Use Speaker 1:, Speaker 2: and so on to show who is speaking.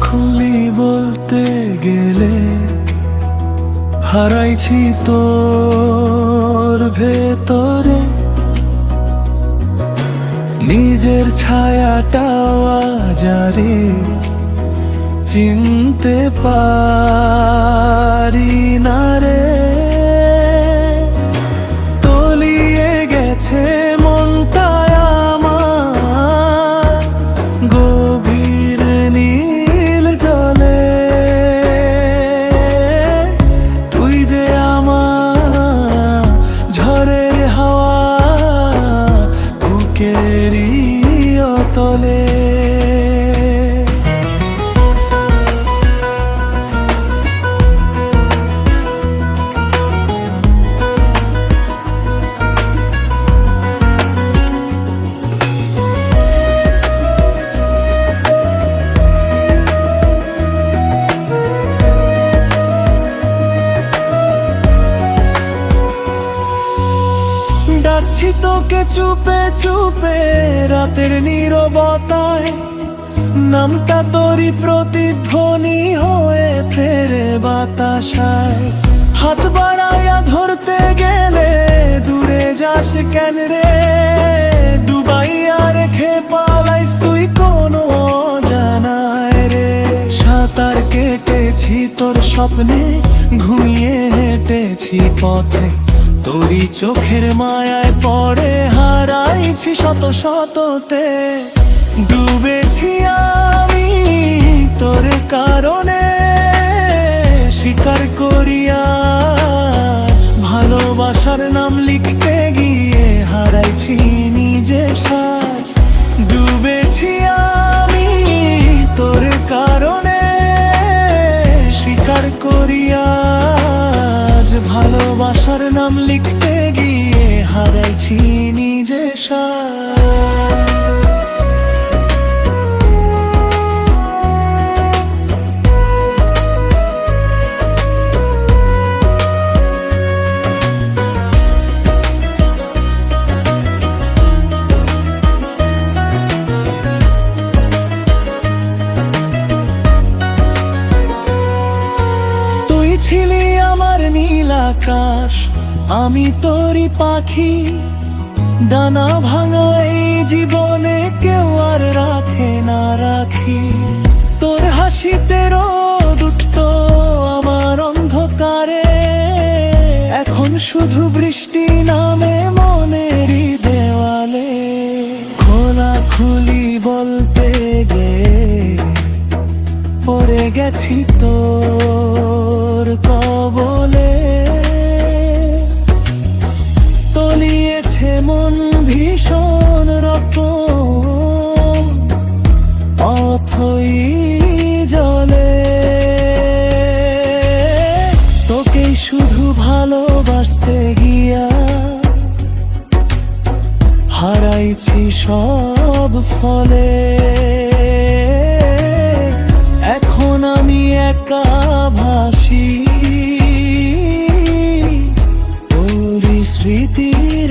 Speaker 1: খুলি বলতে গেলে হারাইছি তোর ভেতরে। নিজের ছায়াটা আজারে চিনতে পারি না রে। বুকেরই অতলে তোকে চুপে চুপে রাতের নীরবতায় নামটা তোরই প্রতিধ্বনি হয়ে ফেরে বাতাসায়। হাত বাড়াইয়া ধরতে গেলে দূরে যাস কেন রে? ডুবাইয়া রেখে পালাইস তুই কোনো জানায় রে। সাঁতার কেটেছি তোর স্বপ্নে, ঘুমিয়ে হেঁটেছি পথে, তোরই চোখের মায়ায় পড়ে হারাইছি শত শততে। ডুবেছি আমি তোর কারণে, স্বীকার করিয়া ভালোবাসার নাম লিখতে গিয়ে হারাইছি নিজে সাজ। ডুবেছি আমি ভালোবাসার নাম লিখতে গিয়ে হারাইছি নিজে সাজ আকাশ, আমি তোরই পাখি। ডানা ভাঙা এই জীবনে কেউ আর রাখে না রাখি। তোর হাসিতে রোদ উঠতো আমার অন্ধকারে। এখন শুধু বৃষ্টি নামে মনেরই দেওয়ালে। খোলা খুলি বলতে গে পড়ে গেছি তোর ভালোবাসতে গিয়া হারাইছি সব ফলে। এখন আমি একা ভাসি। স্মৃতির